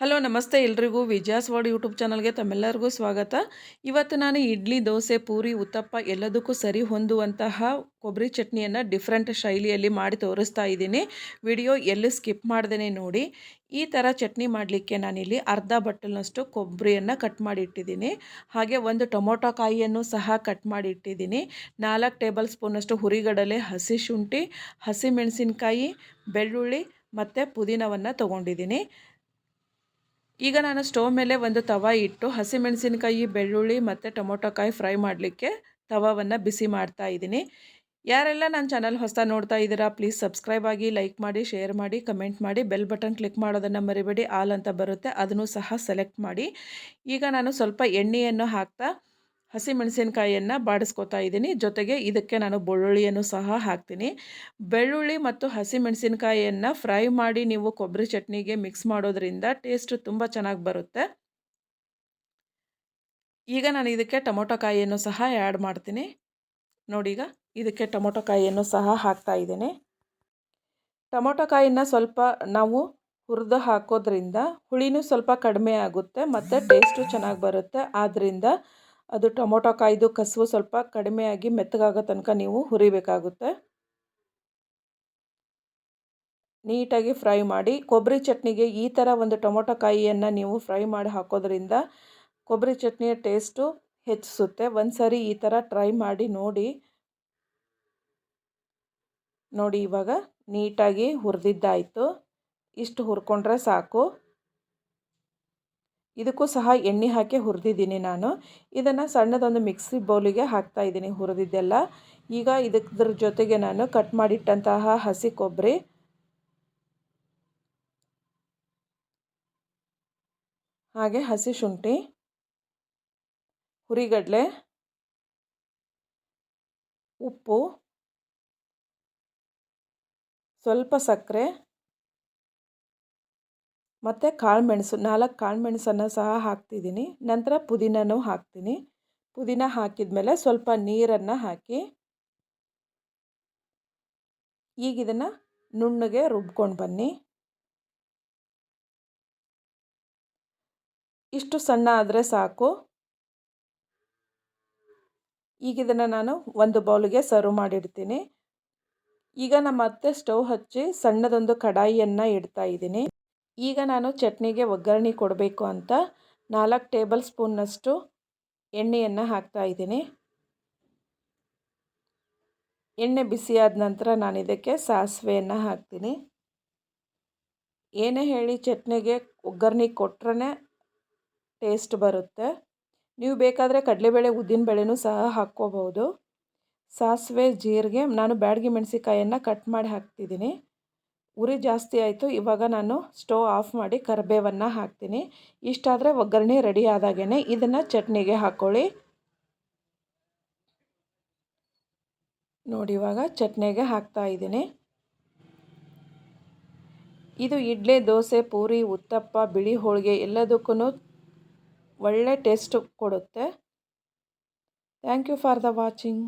Hello, ನಮಸ್ತೆ ಎಲ್ರಿಗೂ. ವಿಜಯಾಸ್ word YouTube ಚಾನಲ್ಗೆ ತಮ್ಮೆಲ್ಲರಿಗೂ ಸ್ವಾಗತ. ಇವತ್ತು ನಾನು ಇಡ್ಲಿ, ದೋಸೆ, ಪೂರಿ, ಉತ್ತಪ್ಪ ಎಲ್ಲದಕ್ಕೂ ಸರಿ ಹೊಂದುವಂತಹ ಕೊಬ್ಬರಿ ಚಟ್ನಿಯನ್ನು ಡಿಫ್ರೆಂಟ್ ಶೈಲಿಯಲ್ಲಿ ಮಾಡಿ ತೋರಿಸ್ತಾ ಇದ್ದೀನಿ. ವಿಡಿಯೋ ಎಲ್ಲಿ ಸ್ಕಿಪ್ ಮಾಡ್ದೇ ನೋಡಿ. ಈ ಥರ ಚಟ್ನಿ ಮಾಡಲಿಕ್ಕೆ ನಾನಿಲ್ಲಿ ಅರ್ಧ ಬಟ್ಟಲಿನಷ್ಟು ಕೊಬ್ಬರಿಯನ್ನು ಕಟ್ ಮಾಡಿ ಇಟ್ಟಿದ್ದೀನಿ ಹಾಗೆ ಒಂದು ಟೊಮೊಟೊ ಕಾಯಿಯನ್ನು ಸಹ ಕಟ್ ಮಾಡಿ ಇಟ್ಟಿದ್ದೀನಿ ನಾಲ್ಕು ಟೇಬಲ್ ಸ್ಪೂನಷ್ಟು ಹುರಿಗಡಲೆ, ಹಸಿ ಶುಂಠಿ ಹಸಿಮೆಣಸಿನ್ಕಾಯಿ ಬೆಳ್ಳುಳ್ಳಿ ಮತ್ತು ಪುದೀನವನ್ನು ತೊಗೊಂಡಿದ್ದೀನಿ. ಈಗ ನಾನು ಸ್ಟವ್ ಮೇಲೆ ಒಂದು ತವ ಇಟ್ಟು ಹಸಿಮೆಣಸಿನಕಾಯಿ, ಬೆಳ್ಳುಳ್ಳಿ ಮತ್ತು ಟೊಮೊಟೊಕಾಯಿ ಫ್ರೈ ಮಾಡಲಿಕ್ಕೆ ತವವನ್ನು ಬಿಸಿ ಮಾಡ್ತಾ ಇದ್ದೀನಿ. ಯಾರೆಲ್ಲ ನನ್ನ ಚಾನಲ್ ಹೊಸ ನೋಡ್ತಾ ಇದ್ದೀರಾ, ಪ್ಲೀಸ್ ಸಬ್ಸ್ಕ್ರೈಬ್ ಆಗಿ ಲೈಕ್ ಮಾಡಿ, ಶೇರ್ ಮಾಡಿ, ಕಮೆಂಟ್ ಮಾಡಿ, ಬೆಲ್ ಬಟನ್ ಕ್ಲಿಕ್ ಮಾಡೋದನ್ನು ಮರಿಬೇಡಿ. ಆಲ್ ಅಂತ ಬರುತ್ತೆ, ಅದನ್ನು ಸಹ ಸೆಲೆಕ್ಟ್ ಮಾಡಿ. ಈಗ ನಾನು ಸ್ವಲ್ಪ ಎಣ್ಣೆಯನ್ನು ಹಾಕ್ತಾ ಹಸಿಮೆಣಸಿನಕಾಯಿಯನ್ನು ಬಾಡಿಸ್ಕೊತಾ ಇದ್ದೀನಿ. ಜೊತೆಗೆ ಇದಕ್ಕೆ ನಾನು ಬೆಳ್ಳುಳ್ಳಿಯನ್ನು ಸಹ ಹಾಕ್ತೀನಿ. ಬೆಳ್ಳುಳ್ಳಿ ಮತ್ತು ಹಸಿಮೆಣಸಿನಕಾಯಿಯನ್ನು ಫ್ರೈ ಮಾಡಿ ನೀವು ಕೊಬ್ಬರಿ ಚಟ್ನಿಗೆ ಮಿಕ್ಸ್ ಮಾಡೋದ್ರಿಂದ ಟೇಸ್ಟ್ ತುಂಬ ಚೆನ್ನಾಗಿ ಬರುತ್ತೆ. ಈಗ ನಾನು ಇದಕ್ಕೆ ಟೊಮೊಟೊ ಕಾಯಿಯನ್ನು ಸಹ ಆ್ಯಡ್ ಮಾಡ್ತೀನಿ. ನೋಡಿ ಇದಕ್ಕೆ ಟೊಮೊಟೊ ಕಾಯಿಯನ್ನು ಸಹ ಹಾಕ್ತಾ ಇದ್ದೀನಿ. ಟೊಮೊಟೊ ಕಾಯಿನ ಸ್ವಲ್ಪ ನಾವು ಹುರಿದು ಹಾಕೋದ್ರಿಂದ ಹುಳಿನೂ ಸ್ವಲ್ಪ ಕಡಿಮೆ ಆಗುತ್ತೆ, ಮತ್ತು ಟೇಸ್ಟು ಚೆನ್ನಾಗಿ ಬರುತ್ತೆ. ಆದ್ದರಿಂದ ಅದು ಟೊಮೊಟೊ ಕಾಯ್ದು ಕಸವು ಸ್ವಲ್ಪ ಕಡಿಮೆಯಾಗಿ ಮೆತ್ತಗಾಗೋ ತನಕ ನೀವು ಹುರಿಬೇಕಾಗುತ್ತೆ. ನೀಟಾಗಿ ಫ್ರೈ ಮಾಡಿ, ಕೊಬ್ಬರಿ ಚಟ್ನಿಗೆ ಈ ಥರ ಒಂದು ಟೊಮೊಟೊ ಕಾಯಿಯನ್ನು ನೀವು ಫ್ರೈ ಮಾಡಿ ಹಾಕೋದ್ರಿಂದ ಕೊಬ್ಬರಿ ಚಟ್ನಿಯ ಟೇಸ್ಟು ಹೆಚ್ಚಿಸುತ್ತೆ. ಒಂದು ಸಾರಿ ಈ ಥರ ಟ್ರೈ ಮಾಡಿ ನೋಡಿ. ನೋಡಿ ಇವಾಗ ನೀಟಾಗಿ ಹುರಿದಿದ್ದಾಯಿತು. ಇಷ್ಟು ಹುರ್ಕೊಂಡ್ರೆ ಸಾಕು. ಇದಕ್ಕೂ ಸಹ ಎಣ್ಣೆ ಹಾಕಿ ಹುರಿದಿದ್ದೀನಿ ನಾನು. ಇದನ್ನು ಸಣ್ಣದೊಂದು ಮಿಕ್ಸಿ ಬೌಲಿಗೆ ಹಾಕ್ತಾ ಇದ್ದೀನಿ ಹುರಿದಿದ್ದೆಲ್ಲ. ಈಗ ಇದಕ್ದ್ರ ಜೊತೆಗೆ ನಾನು ಕಟ್ ಮಾಡಿಟ್ಟಂತಹ ಹಸಿ ಕೊಬ್ಬರಿ ಹಾಗೆ ಹಸಿ ಶುಂಠಿ. ಹುರಿಗಡಲೆ. ಉಪ್ಪು. ಸ್ವಲ್ಪ ಸಕ್ಕರೆ. ಮತ್ತು ಕಾಳು ಮೆಣಸು, ನಾಲ್ಕು ಕಾಳು ಮೆಣಸನ್ನು ಸಹ ಹಾಕ್ತಿದ್ದೀನಿ. ನಂತರ ಪುದೀನನೂ ಹಾಕ್ತೀನಿ. ಪುದೀನ ಹಾಕಿದ ಮೇಲೆ ಸ್ವಲ್ಪ ನೀರನ್ನು ಹಾಕಿ ಈಗ ಇದನ್ನು ನುಣ್ಣಗೆ ರುಬ್ಕೊಂಡು ಬನ್ನಿ. ಇಷ್ಟು ಸಣ್ಣ ಆದರೆ ಸಾಕು. ಈಗ ಇದನ್ನು ನಾನು ಒಂದು ಬೌಲಿಗೆ ಸರ್ವ್ ಮಾಡಿಡ್ತೀನಿ. ಈಗ ನಮ್ಮ ಮತ್ತೆ ಸ್ಟವ್ ಹಚ್ಚಿ ಸಣ್ಣದೊಂದು ಕಡಾಯಿಯನ್ನು ಇಡ್ತಾ ಇದ್ದೀನಿ. ಈಗ ನಾನು ಚಟ್ನಿಗೆ ಒಗ್ಗರಣೆ ಕೊಡಬೇಕು ಅಂತ ನಾಲ್ಕು ಟೇಬಲ್ ಸ್ಪೂನ್ನಷ್ಟು ಎಣ್ಣೆಯನ್ನು ಹಾಕ್ತಾ ಇದ್ದೀನಿ. ಎಣ್ಣೆ ಬಿಸಿಯಾದ ನಂತರ ನಾನು ಇದಕ್ಕೆ ಸಾಸಿವೆಯನ್ನು ಹಾಕ್ತೀನಿ. ಏನೇ ಹೇಳಿ ಚಟ್ನಿಗೆ ಒಗ್ಗರಣೆ ಕೊಟ್ರೇ ಟೇಸ್ಟ್ ಬರುತ್ತೆ. ನೀವು ಬೇಕಾದರೆ ಕಡಲೆಬೇಳೆ ಉದ್ದಿನಬೇಳೆನೂ ಸಹ ಹಾಕ್ಕೋಬೋದು ಸಾಸಿವೆ, ಜೀರಿಗೆ, ನಾನು ಬ್ಯಾಡಗಿ ಮೆಣಸಿಕಾಯನ್ನು ಕಟ್ ಮಾಡಿ ಹಾಕ್ತಿದ್ದೀನಿ. ಉರಿ ಜಾಸ್ತಿ ಆಯಿತು, ಇವಾಗ ನಾನು ಸ್ಟವ್ ಆಫ್ ಮಾಡಿ ಕರಿಬೇವನ್ನು ಹಾಕ್ತೀನಿ. ಇಷ್ಟಾದರೆ ಒಗ್ಗರಣೆ ರೆಡಿ ಆದಾಗೇ ಇದನ್ನು ಚಟ್ನಿಗೆ ಹಾಕ್ಕೊಳ್ಳಿ ನೋಡಿ, ಇವಾಗ ಚಟ್ನಿಗೆ ಹಾಕ್ತಾ ಇದ್ದೀನಿ. ಇದು ಇಡ್ಲಿ, ದೋಸೆ, ಪೂರಿ, ಉತ್ತಪ್ಪ, ಬಿಳಿ ಹೋಳಿಗೆ ಎಲ್ಲದಕ್ಕೂ ಒಳ್ಳೆ ಟೇಸ್ಟ್ ಕೊಡುತ್ತೆ. Thank you for the watching